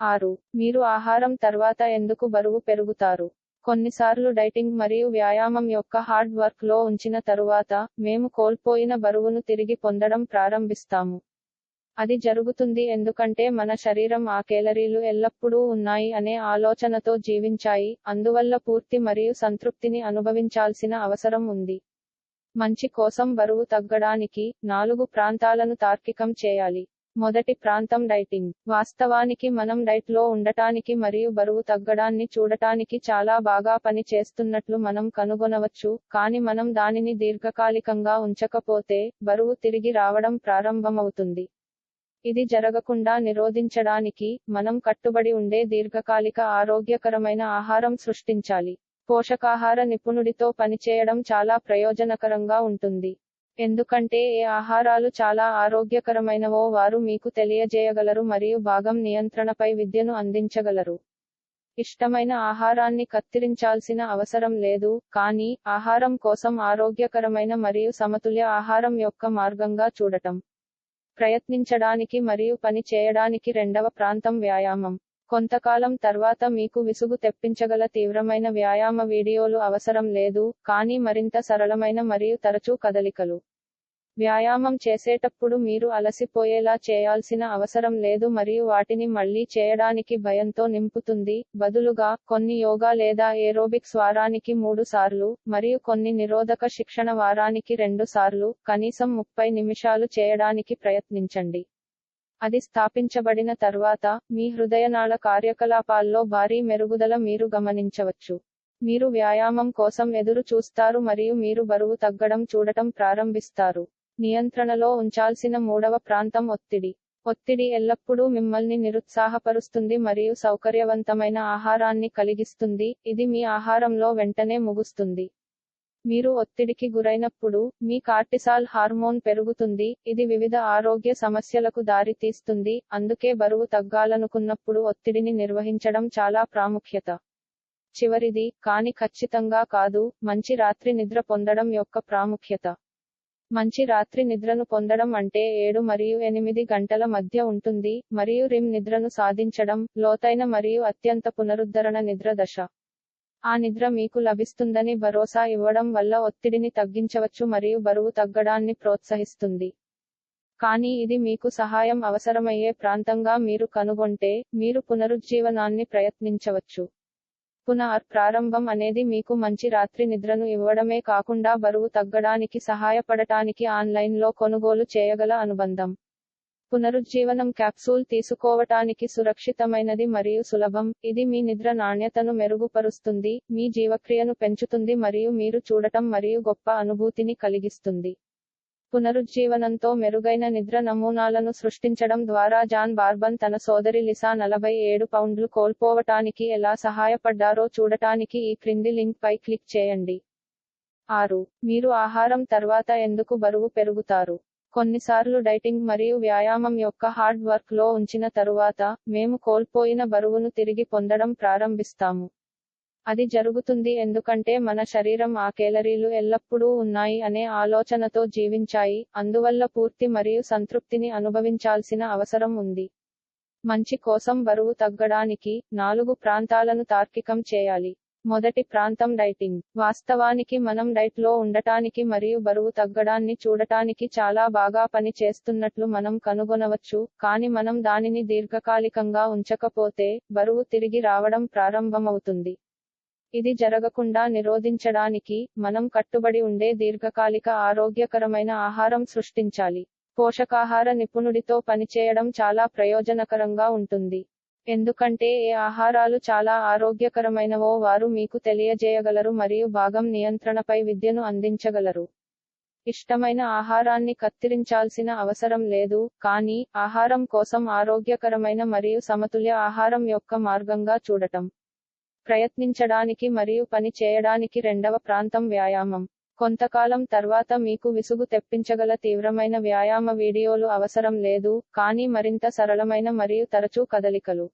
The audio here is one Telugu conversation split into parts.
ఆరు. మీరు ఆహారం తర్వాత ఎందుకు బరువు పెరుగుతారు? కొన్నిసార్లు డైటింగ్ మరియు వ్యాయామం యొక్క హార్డ్ వర్క్లో ఉంచిన తరువాత మేము కోల్పోయిన బరువును తిరిగి పొందడం ప్రారంభిస్తాము. అది జరుగుతుంది ఎందుకంటే మన శరీరం ఆ కేలరీలు ఎల్లప్పుడూ ఉన్నాయి అనే ఆలోచనతో జీవించాయి అందువల్ల పూర్తి మరియు సంతృప్తిని అనుభవించాల్సిన అవసరం ఉంది. మంచి కోసం బరువు తగ్గడానికి నాలుగు ప్రాంతాలను తార్కికం చేయాలి. మొదటి ప్రాంతం డైటింగ్. వాస్తవానికి మనం డైట్లో ఉండటానికి మరియు బరువు తగ్గడాన్ని చూడటానికి చాలా బాగా పని చేస్తున్నట్లు మనం కనుగొనవచ్చు కానీ మనం దానిని దీర్ఘకాలికంగా ఉంచకపోతే బరువు తిరిగి రావడం ప్రారంభమవుతుంది. ఇది జరగకుండా నిరోధించడానికి మనం కట్టుబడి ఉండే దీర్ఘకాలిక ఆరోగ్యకరమైన ఆహారం సృష్టించాలి. పోషకాహార నిపుణుడితో పనిచేయడం చాలా ప్రయోజనకరంగా ఉంటుంది. ఎందుకంటే ఏ ఆహారాలు చాలా ఆరోగ్యకరమైనవో వారు మీకు తెలియజేయగలరు మరియు భాగం నియంత్రణపై విద్యను అందించగలరు. ఇష్టమైన ఆహారాన్ని కత్తిరించాల్సిన అవసరం లేదు కానీ ఆహారం కోసం ఆరోగ్యకరమైన మరియు సమతుల్య ఆహారం యొక్క మార్గంగా చూడటం. ప్రయత్నించడానికి మరియు పని చేయడానికి రెండవ ప్రాంతం వ్యాయామం. కొంతకాలం తర్వాత మీకు విసుగు తెప్పించగల తీవ్రమైన వ్యాయామ వీడియోలు అవసరం లేదు కానీ మరింత సరళమైన మరియు తరచూ కదలికలు. వ్యాయామం చేసేటప్పుడు మీరు అలసిపోయేలా చేయాల్సిన అవసరం లేదు మరియు వాటిని మళ్ళీ చేయడానికి భయంతో నింపుతుంది. బదులుగా కొన్ని యోగా లేదా ఏరోబిక్స్ వారానికి మూడు సార్లు మరియు కొన్ని నిరోధక శిక్షణ వారానికి రెండు సార్లు కనీసం ముప్పై నిమిషాలు చేయడానికి ప్రయత్నించండి. అది స్థాపించబడిన తర్వాత మీ హృదయనాళ కార్యకలాపాల్లో భారీ మెరుగుదల మీరు గమనించవచ్చు. మీరు వ్యాయామం కోసం ఎదురు చూస్తారు మరియు మీరు బరువు తగ్గడం చూడటం ప్రారంభిస్తారు. నియంత్రణలో ఉంచాల్సిన మూడవ ప్రాంతం ఒత్తిడి. ఒత్తిడి ఎల్లప్పుడూ మిమ్మల్ని నిరుత్సాహపరుస్తుంది మరియు సౌకర్యవంతమైన ఆహారాన్ని కలిగిస్తుంది. ఇది మీ ఆహారంలో వెంటనే ముగుస్తుంది. మీరు ఒత్తిడికి గురైనప్పుడు మీ కార్టిసాల్ హార్మోన్ పెరుగుతుంది ఇది వివిధ ఆరోగ్య సమస్యలకు దారితీస్తుంది అందుకే బరువు తగ్గాలనుకున్నప్పుడు ఒత్తిడిని నిర్వహించడం చాలా ప్రాముఖ్యత. చివరిది కాని ఖచ్చితంగా కాదు మంచి రాత్రి నిద్ర పొందడం యొక్క ప్రాముఖ్యత. మంచి రాత్రి నిద్రను పొందడం అంటే ఏడు మరియు ఎనిమిది గంటల మధ్య ఉంటుంది మరియు రిమ్ నిద్రను సాధించడం లోతైన మరియు అత్యంత పునరుద్ధరణ నిద్ర దశ. ఆ నిద్ర మీకు లభిస్తుందని భరోసా ఇవ్వడం వల్ల ఒత్తిడిని తగ్గించవచ్చు మరియు బరువు తగ్గడాన్ని ప్రోత్సహిస్తుంది. కానీ ఇది మీకు సహాయం అవసరమయ్యే ప్రాంతంగా మీరు కనుగొంటే మీరు పునరుజ్జీవనాన్ని ప్రయత్నించవచ్చు. పునః ప్రారంభం అనేది మీకు మంచి రాత్రి నిద్రను ఇవ్వడమే కాకుండా బరువు తగ్గడానికి సహాయపడటానికి ఆన్లైన్లో కొనుగోలు చేయగల అనుబంధం. పునరుజ్జీవనం క్యాప్సూల్ తీసుకోవటానికి సురక్షితమైనది మరియు సులభం. ఇది మీ నిద్ర నాణ్యతను మెరుగుపరుస్తుంది మీ జీవక్రియను పెంచుతుంది మరియు మీరు చూడటం మరియు గొప్ప అనుభూతిని కలిగిస్తుంది. పునరుజ్జీవనంతో మెరుగైన నిద్ర నమూనాలను సృష్టించడం ద్వారా జాన్ బార్బన్ తన సోదరి లిసా నలభై ఏడు పౌండ్లు కోల్పోవటానికి ఎలా సహాయపడ్డారో చూడటానికి ఈ క్రింది లింక్ పై క్లిక్ చేయండి. ఆరు. మీరు ఆహారం తర్వాత ఎందుకు బరువు పెరుగుతారు? కొన్నిసార్లు డైటింగ్ మరియు వ్యాయామం యొక్క హార్డ్ వర్క్లో ఉంచిన తరువాత మేము కోల్పోయిన బరువును తిరిగి పొందడం ప్రారంభిస్తాము. అది జరుగుతుంది ఎందుకంటే మన శరీరం ఆ కేలరీలు ఎల్లప్పుడూ ఉన్నాయి అనే ఆలోచనతో జీవించాయి అందువల్ల పూర్తి మరియు సంతృప్తిని అనుభవించాల్సిన అవసరం ఉంది. మంచి కోసం బరువు తగ్గడానికి నాలుగు ప్రాంతాలను తార్కికం చేయాలి. మొదటి ప్రాంతం డైటింగ్. వాస్తవానికి మనం డైట్లో ఉండటానికి మరియు బరువు తగ్గడాన్ని చూడటానికి చాలా బాగా పని చేస్తున్నట్లు మనం కనుగొనవచ్చు కానీ మనం దానిని దీర్ఘకాలికంగా ఉంచకపోతే బరువు తిరిగి రావడం ప్రారంభమవుతుంది. ఇది జరగకుండా నిరోధించడానికి మనం కట్టుబడి ఉండే దీర్ఘకాలిక ఆరోగ్యకరమైన ఆహారం సృష్టించాలి. పోషకాహార నిపుణుడితో పనిచేయడం చాలా ప్రయోజనకరంగా ఉంటుంది. ఎందుకంటే ఏ ఆహారాలు చాలా ఆరోగ్యకరమైనవో వారు మీకు తెలియజేయగలరు మరియు భాగం నియంత్రణపై విద్యను అందించగలరు. ఇష్టమైన ఆహారాన్ని కత్తిరించాల్సిన అవసరం లేదు కానీ ఆహారం కోసం ఆరోగ్యకరమైన మరియు సమతుల్య ఆహారం యొక్క మార్గంగా చూడటం. ప్రయత్నించడానికి మరియు పని చేయడానికి రెండవ ప్రాంతం వ్యాయామం. కొంతకాలం తర్వాత మీకు విసుగు తెప్పించగల తీవ్రమైన వ్యాయామ వీడియోలు అవసరం లేదు కానీ మరింత సరళమైన మరియు తరచూ కదలికలు.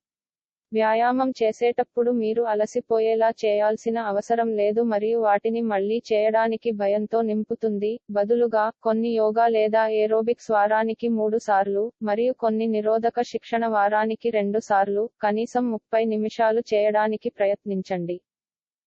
వ్యాయామం చేసేటప్పుడు మీరు అలసిపోయేలా చేయాల్సిన అవసరం లేదు మరియు వాటిని మళ్ళీ చేయడానికి భయంతో నింపుతుంది. బదులుగా కొన్ని యోగా లేదా ఏరోబిక్స్ వారానికి మూడు సార్లు మరియు కొన్ని నిరోధక శిక్షణ వారానికి రెండు సార్లు కనీసం ముప్పై నిమిషాలు చేయడానికి ప్రయత్నించండి.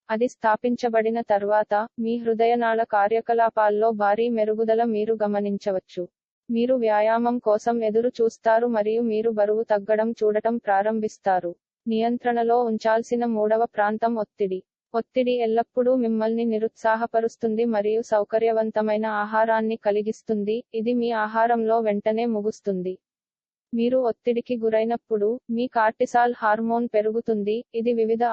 అది స్థాపించబడిన తర్వాత మీ హృదయనాళ కార్యకలాపాల్లో భారీ మెరుగుదల మీరు గమనించవచ్చు. మీరు వ్యాయామం కోసం ఎదురు చూస్తారు మరియు మీరు బరువు తగ్గడం చూడటం ప్రారంభిస్తారు. నియంత్రణలో ఉంచాల్సిన మూడవ ప్రాంతం ఒత్తిడి. ఒత్తిడి ఎల్లప్పుడూ మిమ్మల్ని నిరుత్సాహపరుస్తుంది మరియు సౌకర్యవంతమైన ఆహారాన్ని కలిగిస్తుంది. ఇది మీ ఆహారంలో వెంటనే ముగుస్తుంది. మీరు ఒత్తిడికి గురైనప్పుడు మీ కార్టిసాల్ హార్మోన్ పెరుగుతుంది. ఇది వివిధ